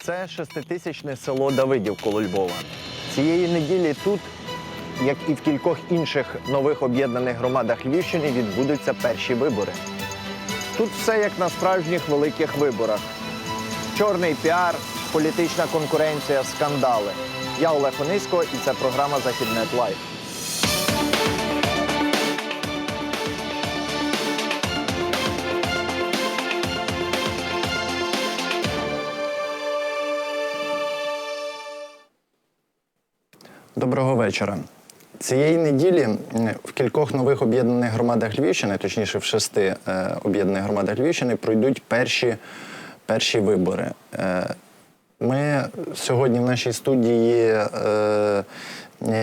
Це шеститисячне село Давидів Львова. Цієї неділі тут, як і в кількох інших нових об'єднаних громадах Львівщини, відбудуться перші вибори. Тут все як на справжніх великих виборах: чорний піар, політична конкуренція, скандали. Я Олег Онисько, і це програма Західнет Лайф. Доброго вечора. Цієї неділі в кількох нових об'єднаних громадах Львівщини, точніше в шести е, об'єднаних громадах Львівщини, пройдуть перші, перші вибори. Е, ми сьогодні в нашій студії е,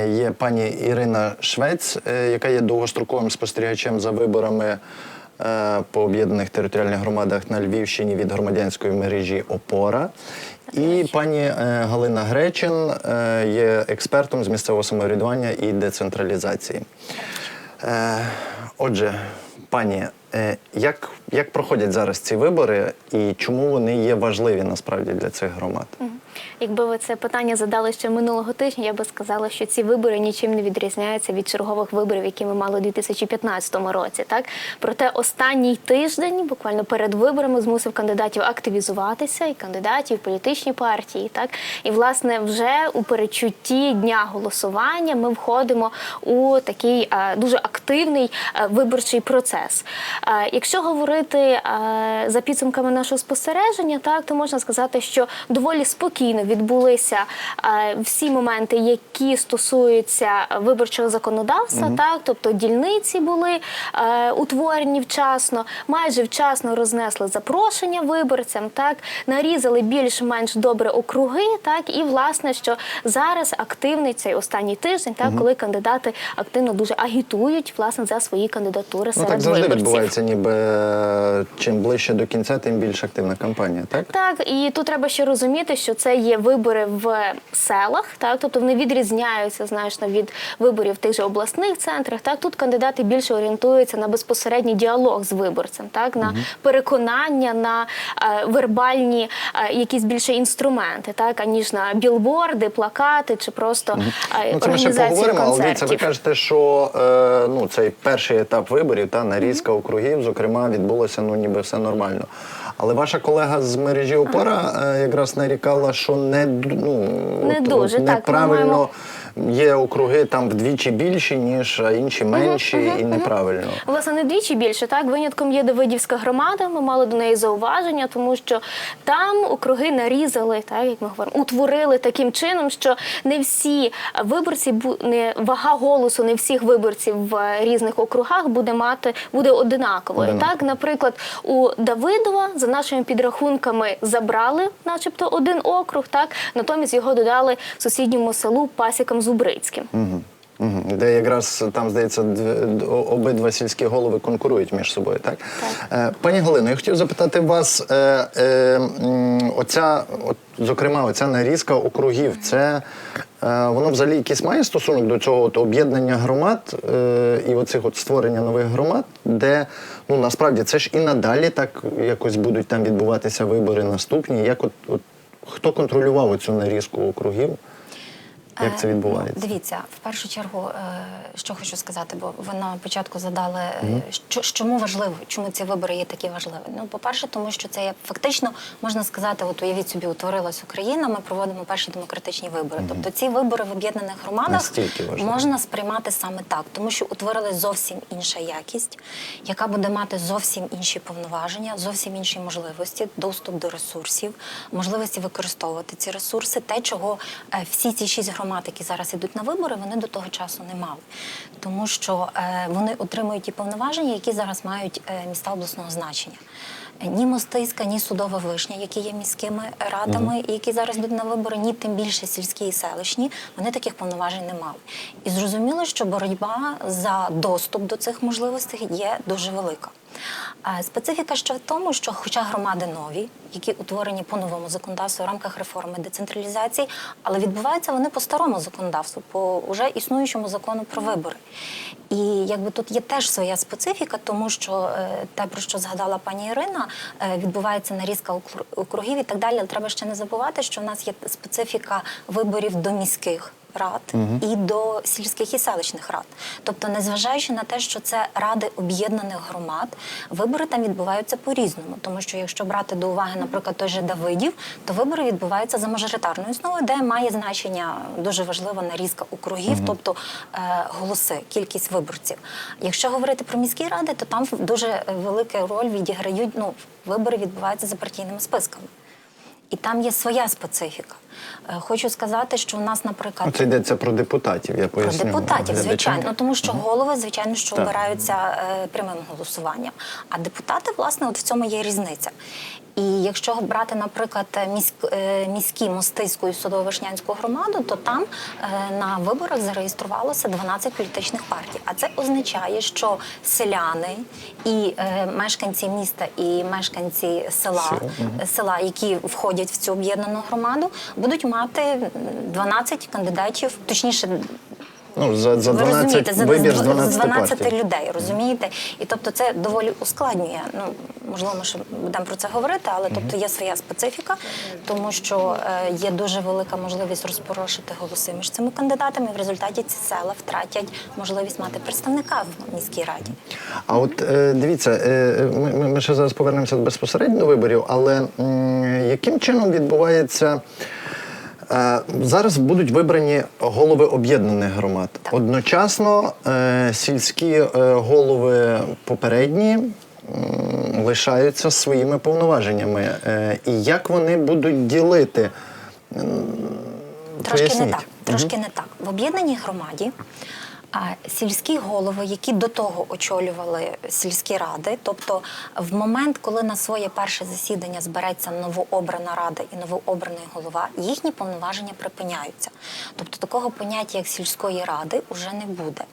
є пані Ірина Швець, е, яка є довгостроковим спостерігачем за виборами по об'єднаних територіальних громадах на Львівщині від громадянської мережі Опора. І пані е, Галина Гречин е, є експертом з місцевого самоврядування і децентралізації. Е, Отже, пані, е, як, як проходять зараз ці вибори і чому вони є важливі насправді для цих громад? Якби ви це питання задали ще минулого тижня, я би сказала, що ці вибори нічим не відрізняються від чергових виборів, які ми мали у 2015 році. Так проте останній тиждень, буквально перед виборами, змусив кандидатів активізуватися і кандидатів, і політичні партії. Так і власне вже у передчутті дня голосування ми входимо у такий е, дуже активний е, виборчий процес. Е, якщо говорити е, за підсумками нашого спостереження, так то можна сказати, що доволі спокійно відбулися е, всі моменти, які стосуються виборчого законодавства, так тобто дільниці були е, утворені вчасно, майже вчасно рознесли запрошення виборцям, так нарізали більш-менш добре округи, так і власне, що зараз активний цей останній тиждень, так коли кандидати активно дуже агітують власне за свої кандидатури Ну серед так завжди виборців. відбувається, ніби е, чим ближче до кінця, тим більш активна кампанія, так? Так, і тут треба ще розуміти, що це є вибори в селах, так? Тобто вони відрізняються значно від виборів в тих же обласних центрах. Так? Тут кандидати більше орієнтуються на безпосередній діалог з виборцем, так? На переконання, на е, вербальні е, якісь більше інструменти, так? Аніж на білборди, плакати чи просто е, Ну, це ми ще організацію але дивіться, ви кажете, що е, ну, цей перший етап виборів, та нарізка округів, зокрема, відбулося ну, ніби все нормально. Але ваша колега з мережі Опора е, якраз нарікала, що не, ну, Не дуже, так, ми неправильно маємо- є округи там вдвічі більші, ніж інші менші, і неправильно. Власне, не двічі більше, так винятком є Давидівська громада. Ми мали до неї зауваження, тому що там округи нарізали, так як ми говоримо, утворили таким чином, що не всі виборці не вага голосу, не всіх виборців в різних округах буде мати буде одинаковою. Одинаково. Так, наприклад, у Давидова за нашими підрахунками забрали, начебто, один округ, так натомість його додали сусідньому селу Пасікам Зубрицьким. Мгм. Мгм. Де якраз там, здається, дв- обидва сільські голови конкурують між собою, так? Е, Пані Галино, я хотів запитати вас, е, е, оця, от, зокрема, оця нарізка округів, це е, воно взагалі якийсь має стосунок до цього от, об'єднання громад е, і оцих от створення нових громад, де ну насправді це ж і надалі так якось будуть там відбуватися вибори наступні. Як от, от хто контролював цю нарізку округів? Як це Е, відбувається? Ну, дивіться, в першу чергу, е, що хочу сказати, бо ви на початку задали, що, чому важливо, чому ці вибори є такі важливі. Ну, по-перше, тому що це є фактично, можна сказати, от уявіть собі, утворилась Україна, ми проводимо перші демократичні вибори. Тобто ці вибори в об'єднаних громадах можна сприймати саме так, тому що утворилась зовсім інша якість, яка буде мати зовсім інші повноваження, зовсім інші можливості, доступ до ресурсів, можливості використовувати ці ресурси, те, чого всі ці шість громад, які зараз ідуть на вибори, вони до того часу не мали. Тому що е, вони отримують ті повноваження, які зараз мають е, міста обласного значення. Ні Мостиська, ні судова вишня, які є міськими радами, і які зараз йдуть на вибори, ні тим більше сільські і селищні, вони таких повноважень не мали. І зрозуміло, що боротьба за доступ до цих можливостей є дуже велика. Специфіка ще в тому, що хоча громади нові, які утворені по новому законодавству в рамках реформи децентралізації, але відбуваються вони по старому законодавству, по вже існуючому закону про вибори. І якби тут є теж своя специфіка, тому що е, те, про що згадала пані Ірина, е, відбувається нарізка округ- округів і так далі. Але треба ще не забувати, що в нас є специфіка виборів до міських рад і до сільських і селищних рад. Тобто, незважаючи на те, що це ради об'єднаних громад, вибори там відбуваються по-різному. Тому що якщо брати до уваги, наприклад, той же Давидів, то вибори відбуваються за мажоритарною основою, де має значення дуже важлива нарізка округів, тобто е, голоси, кількість виборців. Якщо говорити про міські ради, то там дуже велику роль відіграють. Ну, вибори відбуваються за партійними списками. І там є своя специфіка. Е, Хочу сказати, що у нас, наприклад, Це йдеться про депутатів, я про депутатів, звичайно, Ну, тому що голови, звичайно, що Так. обираються е, прямим голосуванням. А депутати, власне, от в цьому є різниця. І якщо брати, наприклад, міськ, е, міські Мостиську і Судово-Вишнянську громаду, то там е, на виборах зареєструвалося 12 політичних партій. А це означає, що селяни і е, мешканці міста і мешканці села, Сіл, села, які входять в цю об'єднану громаду, будуть мати м, 12 кандидатів, точніше, Ну, за, за 12 розумієте, за вибір з з 12, 12 партій. людей, розумієте? І тобто це доволі ускладнює. Ну можливо, ми ще будемо про це говорити, але тобто є своя специфіка, тому що е, є дуже велика можливість розпорошити голоси між цими кандидатами. В результаті ці села втратять можливість мати представника в міській раді. А от е, дивіться, е, ми, ми- ми ще зараз повернемося безпосередньо до виборів, але м, яким чином відбувається. Е, Зараз будуть вибрані голови об'єднаних громад. Одночасно е, сільські е, голови попередні лишаються своїми повноваженнями. І як вони будуть ділити? Трошки не так. Трошки не так. В об'єднаній громаді а, сільські голови, які до того очолювали сільські ради, тобто в момент, коли на своє перше засідання збереться новообрана рада і новообраний голова, їхні повноваження припиняються. Тобто такого поняття, як сільської ради, уже не буде.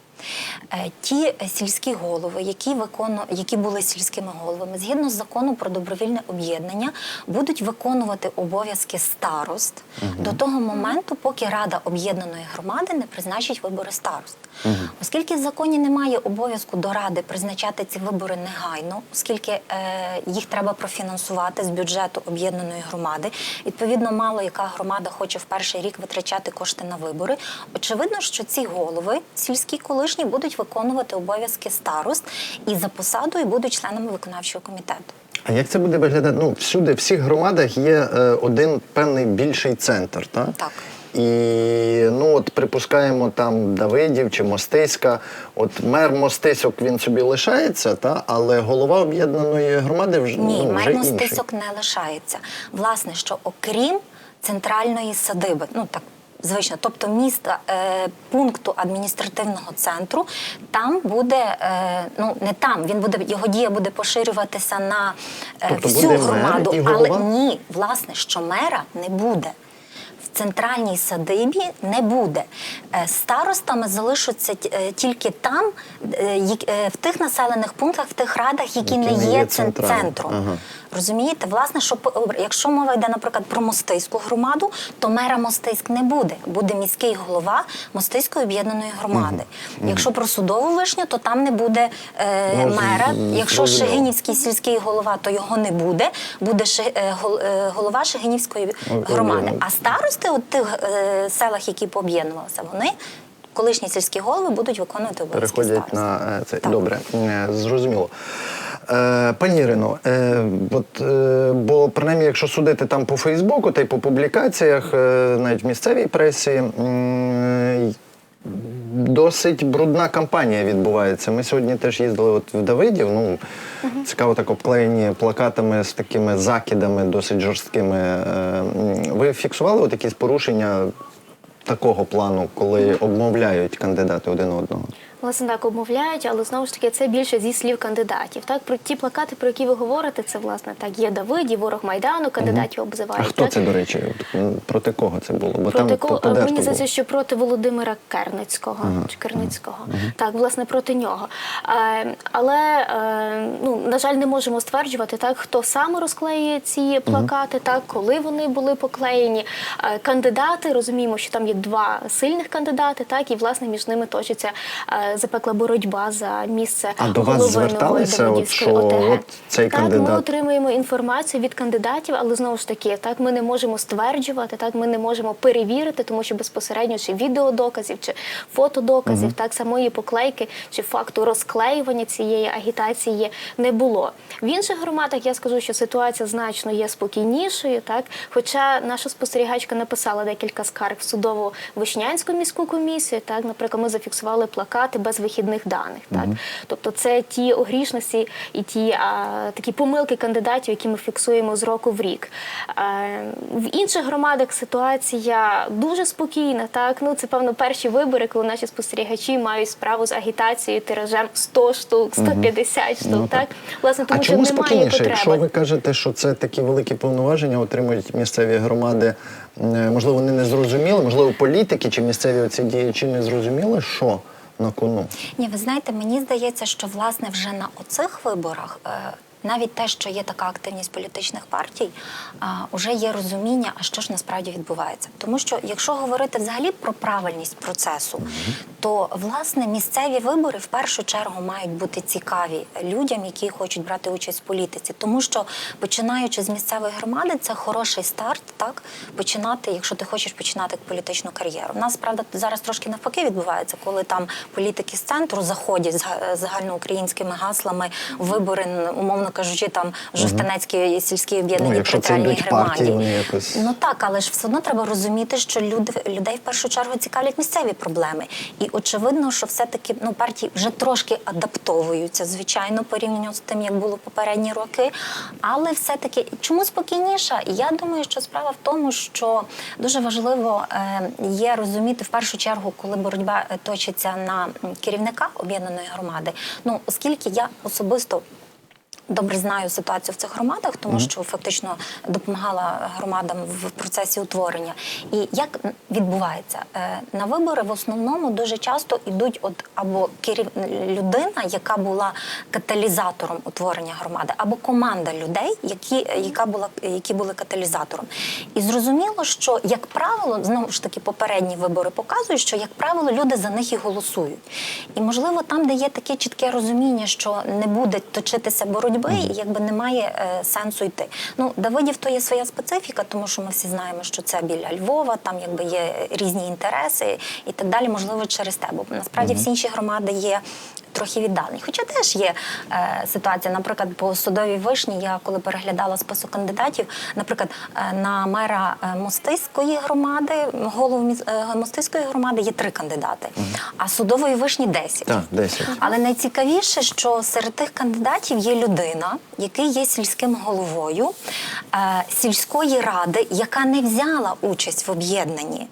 Е, Ті сільські голови, які викону... які були сільськими головами, згідно з законом про добровільне об'єднання, будуть виконувати обов'язки старост до того моменту, поки рада об'єднаної громади не призначить вибори старост. Оскільки в законі немає обов'язку до ради призначати ці вибори негайно, оскільки е, їх треба профінансувати з бюджету об'єднаної громади, відповідно, мало яка громада хоче в перший рік витрачати кошти на вибори. Очевидно, що ці голови сільські колишні будуть виконувати обов'язки старост і за посадою будуть членами виконавчого комітету. А як це буде виглядати? Ну, всюди, в всіх громадах є е, один певний більший центр, так? Так. І ну от припускаємо там Давидів чи Мостиська. От мер Мостисьок він собі лишається, та але голова об'єднаної громади вже Ні, ну, вже мерно інший. список не лишається. Власне, що окрім центральної садиби, ну так. Звично, тобто міста е, пункту адміністративного центру, там буде е, ну не там. Він буде його дія буде поширюватися на е, Тобто всю буде мер громаду, і але ні, власне, що мера не буде. В центральній садибі не буде. Е, Старостами залишаться е, тільки там, е, в тих населених пунктах, в тих радах, які, не є, центральні. центром. Ага. Розумієте, власне, що по- якщо мова йде, наприклад, про Мостиську громаду, то мера Мостиськ не буде. Буде міський голова Мостиської об'єднаної громади. Якщо про судову вишню, то там не буде е, Ну, мера. Якщо зрозуміло. Шегинівський сільський голова, то його не буде. Буде Ши- е, е, голова Шегинівської громади. А старости у тих е, селах, які пооб'єднувалися, вони. Колишні сільські голови будуть виконувати обов'язки Переходять старост. на е, це. Так. Добре, е, зрозуміло. Е, пані Ірино, е, от, е, бо принаймні, якщо судити там по Фейсбуку та й по публікаціях, е, навіть в місцевій пресі, м, досить брудна кампанія відбувається. Ми сьогодні теж їздили от в Давидів. Ну, цікаво, так обклеєні плакатами з такими закидами, досить жорсткими. Е, ви фіксували от якісь порушення такого плану, коли обмовляють кандидати один одного? Власне так обмовляють, але знову ж таки це більше зі слів кандидатів. Так про ті плакати, про які ви говорите, це власне так. Є Давид, ворог майдану, кандидатів обзивають. А хто так? це, до речі, проти кого це було? Бо Проти там кого по- мені здається, що проти Володимира Керницького чи Керницького. Так, власне, проти нього. Е, але е, ну на жаль, не можемо стверджувати так, хто саме розклеює ці плакати, так коли вони були поклеєні. Кандидати розуміємо, що там є два сильних кандидати, так і власне між ними точиться е, запекла боротьба за місце А до вас зверталися, от що ОТГ. от цей так, ми отримуємо інформацію від кандидатів, але знову ж таки, так ми не можемо стверджувати, так ми не можемо перевірити, тому що безпосередньо чи відеодоказів, чи фотодоказів, так самої поклейки чи факту розклеювання цієї агітації не було. В інших громадах я скажу, що ситуація значно є спокійнішою, так хоча наша спостерігачка написала декілька скарг в судово вишнянську міську комісію. Так, наприклад, ми зафіксували плакати без вихідних даних. Так, тобто це ті огрішності і ті а, такі помилки кандидатів, які ми фіксуємо з року в рік. Е, в інших громадах ситуація дуже спокійна. Так, ну це певно перші вибори, коли наші спостерігачі мають справу з агітацією тиражем 100 штук, 150 штук. Ну, так. власне, тому а що чому немає спокійніше? потреби. Якщо ви кажете, що це такі великі повноваження отримують місцеві громади, е, можливо, вони не зрозуміли, можливо, політики чи місцеві оці діячі не зрозуміли, що на кону. Ні, ви знаєте, мені здається, що власне вже на оцих виборах. е, Навіть те, що є така активність політичних партій, а, вже є розуміння, а що ж насправді відбувається. Тому що якщо говорити взагалі про правильність процесу, то власне місцеві вибори в першу чергу мають бути цікаві людям, які хочуть брати участь в політиці. Тому що починаючи з місцевої громади, це хороший старт, так починати, якщо ти хочеш починати політичну кар'єру. У нас правда зараз трошки навпаки відбувається, коли там політики з центру заходять з загальноукраїнськими гаслами вибори, умовно кажучи, там в Жовтанецькій сільській об'єднаній Ну, це громаді. партії, вони якось- Ну так, але ж все одно треба розуміти, що люди людей в першу чергу цікавлять місцеві проблеми. І очевидно, що все-таки ну партії вже трошки адаптовуються, звичайно, порівняно з тим, як було попередні роки. Але все-таки чому спокійніша? Я думаю, що справа в тому, що дуже важливо е, є розуміти в першу чергу, коли боротьба е, точиться на керівника об'єднаної громади. Ну оскільки я особисто. Добре знаю ситуацію в цих громадах, тому що фактично допомагала громадам в процесі утворення. І як відбувається Е, на вибори в основному дуже часто йдуть от або керів... людина, яка була каталізатором утворення громади, або команда людей, які, яка була, які були каталізатором. І зрозуміло, що як правило, знову ж таки, попередні вибори показують, що як правило люди за них і голосують. І можливо, там, де є таке чітке розуміння, що не буде точитися боротьби, і якби немає е, сенсу йти. Ну, Давидів то є своя специфіка, тому що ми всі знаємо, що це біля Львова, там якби є різні інтереси і так далі. Можливо, через те. Бо насправді всі інші громади є трохи віддалені. Хоча теж є е, ситуація, наприклад, по судовій вишні, я коли переглядала список кандидатів, наприклад, е, на мера е, Мостиської громади, голову е, Мостиської громади є три кандидати, а судової вишні 10. Так, 10. Але найцікавіше, що серед тих кандидатів є людина, який є сільським головою е, сільської ради, яка не взяла участь в об'єднанні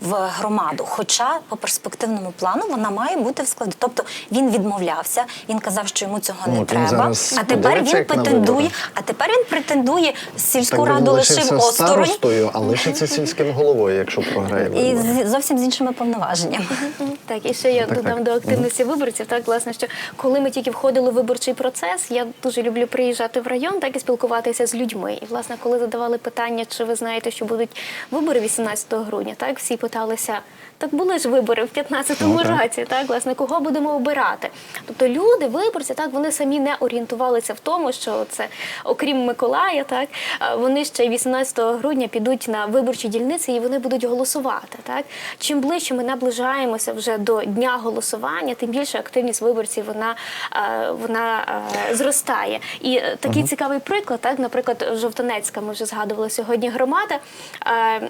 в громаду. Хоча по перспективному плану вона має бути в складі. Тобто він відмовлявся, він казав, що йому цього не от він треба. зараз А тепер подивиться, він як на претендує. вибори. А тепер він претендує сільську Так він раду лишив лишився осторонь старостою, а лишиться сільським головою, якщо програє і вибори. з зовсім з іншими повноваженнями. Так, і ще я Так, додам так. до активності виборців. Так, власне, що коли ми тільки входили в виборчий процес, я дуже люблю приїжджати в район, так і спілкуватися з людьми. І власне, коли задавали питання, чи ви знаєте, що будуть вибори 18 грудня, так всі питалися. Так були ж вибори в 15-му Ну, році, так власне, кого будемо обирати. Тобто люди, виборці, так вони самі не орієнтувалися в тому, що це окрім Миколая, так вони ще 18 грудня підуть на виборчі дільниці і вони будуть голосувати. Так чим ближче ми наближаємося вже до дня голосування, тим більше активність виборців вона, вона зростає. І е, такий цікавий приклад, так, наприклад, Жовтанецька, ми вже згадували сьогодні громада.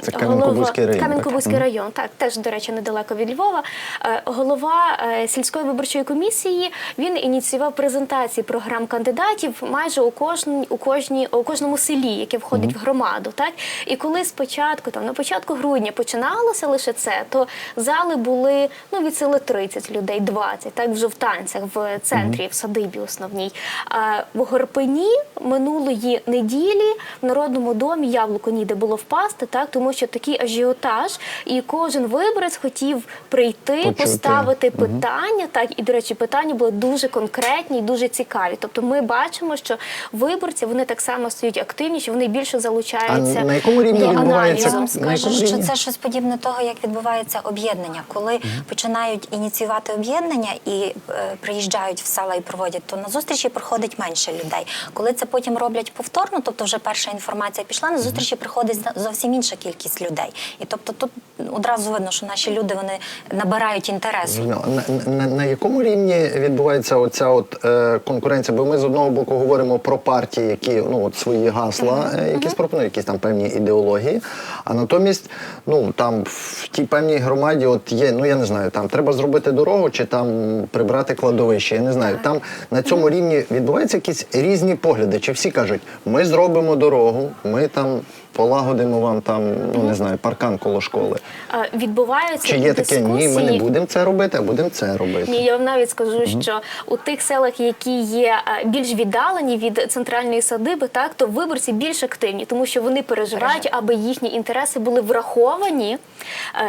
Це Кам'янко-Бузький район, так? Кам'янко-Бузький район. район, так теж до речі, недалеко від Львова. Е, Голова е, сільської виборчої комісії він ініціював презентації програм кандидатів майже у кожній у кожній у кожному селі, яке входить в громаду. Так і коли спочатку, там на початку грудня починалося лише це, то зали були ну від сили 30 людей, 20, так в жовтанцях, в центрі, в садибі основній. А в Горпені минулої неділі в народному домі яблуко ніде було впасти, так тому що такий ажіотаж, і кожен виборець хотів прийти, Почути. поставити питання. Так і до речі, питання були дуже конкретні і дуже цікаві. Тобто, ми бачимо, що виборці вони так само стають активніші, вони більше залучаються А на якому рівні до відбувається Я вам скажу, що це щось подібне того, як відбувається об'єднання. Коли починають ініціювати об'єднання і е, приїжджають в села і проводять, то на зустрічі приходить менше людей. Коли це потім роблять повторно, тобто вже перша інформація пішла, на зустрічі приходить зовсім інша кількість людей. І тобто тут одразу видно, що наші люди вони набирають інтересу. Зрозуміло. На, на, на якому рівні відбувається оця от, е, конкуренція? Бо ми з одного боку говоримо про партії, які ну от свої гасла, е, які пропонують якісь там певні ідеології. А натомість, ну там в тій певній громаді, от є, ну я не знаю, там треба зробити дорогу чи там прибрати кладовище. Я не знаю. Там на цьому рівні відбуваються якісь різні погляди. Чи всі кажуть, ми зробимо дорогу, ми там полагодимо вам там, ну не знаю, паркан коло школи. Е, Відбуваються Чи є таке? Ні, ми не дискусії. будемо це робити, а будемо це робити. Ні, я вам навіть скажу, що у тих селах, які є е, більш віддалені від центральної садиби, так то виборці більш активні, тому що вони переживають, аби їхні інтереси були враховані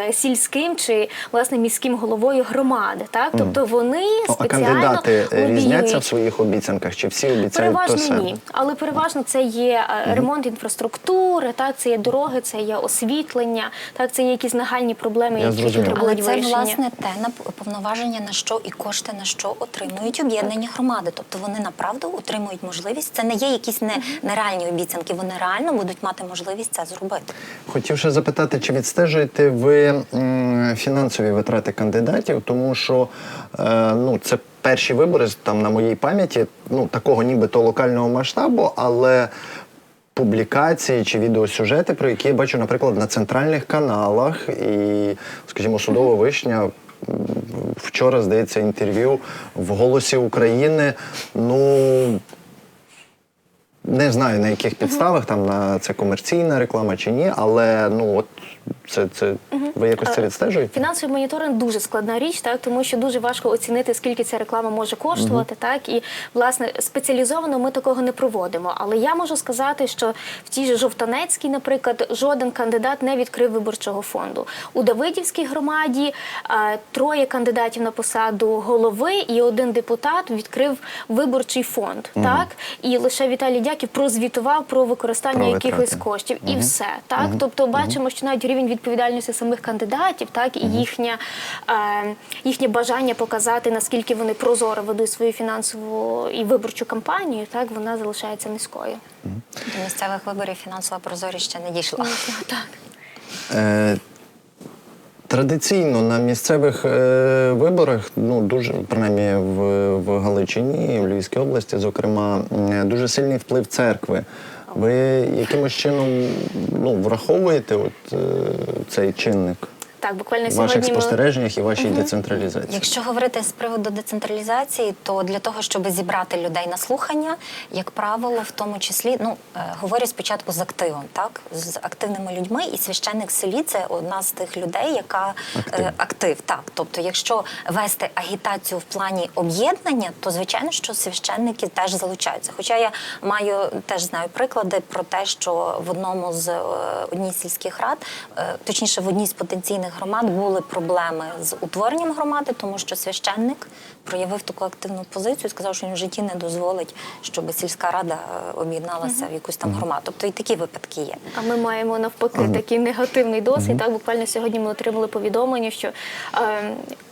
е, сільським чи власне міським головою громади. Так, тобто вони Ну, а спеціально кандидати е, різняться в лобіюють. своїх обіцянках? Чи всі обіцяють то Переважно саме? ні, але переважно це є е, ремонт інфраструктури, так це є дороги, це є освітлення, так це є якісь нагальні проблеми, Я які зрозумів. Але це вирішення. власне те на повноваження на що і кошти на що отримують об'єднані громади. Тобто вони направду отримують можливість. Це не є якісь не, нереальні обіцянки. Вони реально будуть мати можливість це зробити. Хотів ще запитати, чи відстежуєте ви м, фінансові витрати кандидатів, тому що е, ну, це перші вибори там на моїй пам'яті, ну такого нібито локального масштабу, але. Публікації чи відеосюжети, про які я бачу, наприклад, на центральних каналах, і, скажімо, судова вишня вчора, здається, інтерв'ю в Голосі України. Ну не знаю на яких підставах, там на це комерційна реклама чи ні, але ну от це, це ви якось це відстежуєте? Фінансовий моніторинг дуже складна річ, так тому що дуже важко оцінити, скільки ця реклама може коштувати. Так і власне спеціалізовано ми такого не проводимо. Але я можу сказати, що в тій же Жовтанецькій, наприклад, жоден кандидат не відкрив виборчого фонду. У Давидівській громаді е, троє кандидатів на посаду голови і один депутат відкрив виборчий фонд. Так і лише Віталій Дяків прозвітував про використання Про якихось коштів, і все так. Тобто, бачимо, що навіть рівень відповідальності самих кандидатів, так і їхня е, їхнє бажання показати наскільки вони прозоро ведуть свою фінансову і виборчу кампанію, так вона залишається низькою. До місцевих виборів фінансова прозорість ще не дійшла. Так. Традиційно на місцевих е, виборах, ну дуже принаймні в, в Галичині, в Львівській області, зокрема, дуже сильний вплив церкви. Ви якимось чином ну, враховуєте от, е, цей чинник Так, буквально в ваших сьогодні ми спостереженнях і вашій децентралізації? Якщо говорити з приводу децентралізації, то для того, щоб зібрати людей на слухання, як правило, в тому числі, ну е, говорю спочатку з активом, так з активними людьми, і священник в селі це одна з тих людей, яка Актив. е, актив. Так, тобто, якщо вести агітацію в плані об'єднання, то звичайно, що священники теж залучаються. Хоча я маю теж знаю приклади про те, що в одному з е, одній сільських рад, е, точніше в одній з потенційних громад, були проблеми з утворенням громади, тому що священник проявив таку активну позицію, сказав, що він в житті не дозволить, щоб сільська рада е, об'єдналася в якусь там громаду. Тобто і такі випадки є. А ми маємо навпаки такий негативний досвід. Так, буквально сьогодні ми отримали повідомлення, що е, ще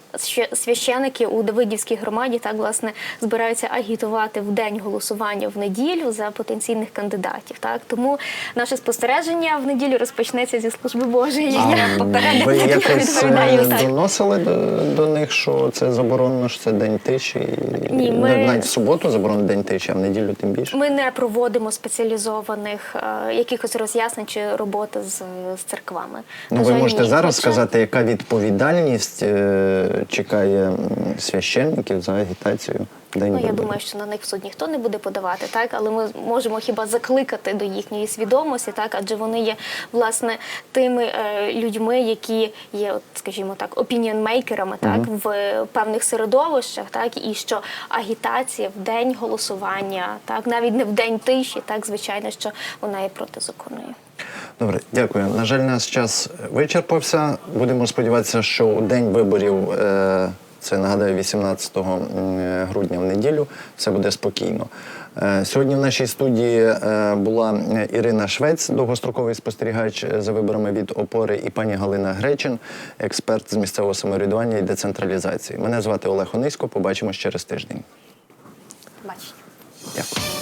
священики у Давидівській громаді так власне збираються агітувати в день голосування в неділю за потенційних кандидатів. Так тому наше спостереження в неділю розпочнеться зі служби Божої. Попередньо ви якось е, доносили до, до них, що це заборонено, що це день тиші? і- Ні, ми- Навіть в суботу заборонено день тиші, а в неділю тим більше. Ми не проводимо спеціалізованих е, якихось роз'яснень чи роботи з, з церквами. Ну, ви жаль, можете ні. зараз Хоча- сказати, яка відповідальність е, чекає священників за агітацію день Ну, я думаю, що на них в суд ніхто не буде подавати, так? Але ми можемо хіба закликати до їхньої свідомості, так? Адже вони є власне тими е, людьми, які є, от, скажімо так, опініонмейкерами, так? В певних середовищах, так? І що агітація в день голосування, так? Навіть не в день тиші, так? Звичайно, що вона є протизаконною. Добре, дякую. На жаль, наш час вичерпався. Будемо сподіватися, що у день виборів, е, це нагадаю, 18 грудня в неділю, все буде спокійно. Е, Сьогодні в нашій студії е, була е, Ірина Швець, довгостроковий спостерігач е, за виборами від опори, і пані Галина Гречин, експерт з місцевого самоврядування і децентралізації. Мене звати Олег Онисько. Побачимось через тиждень. Бачите. Дякую.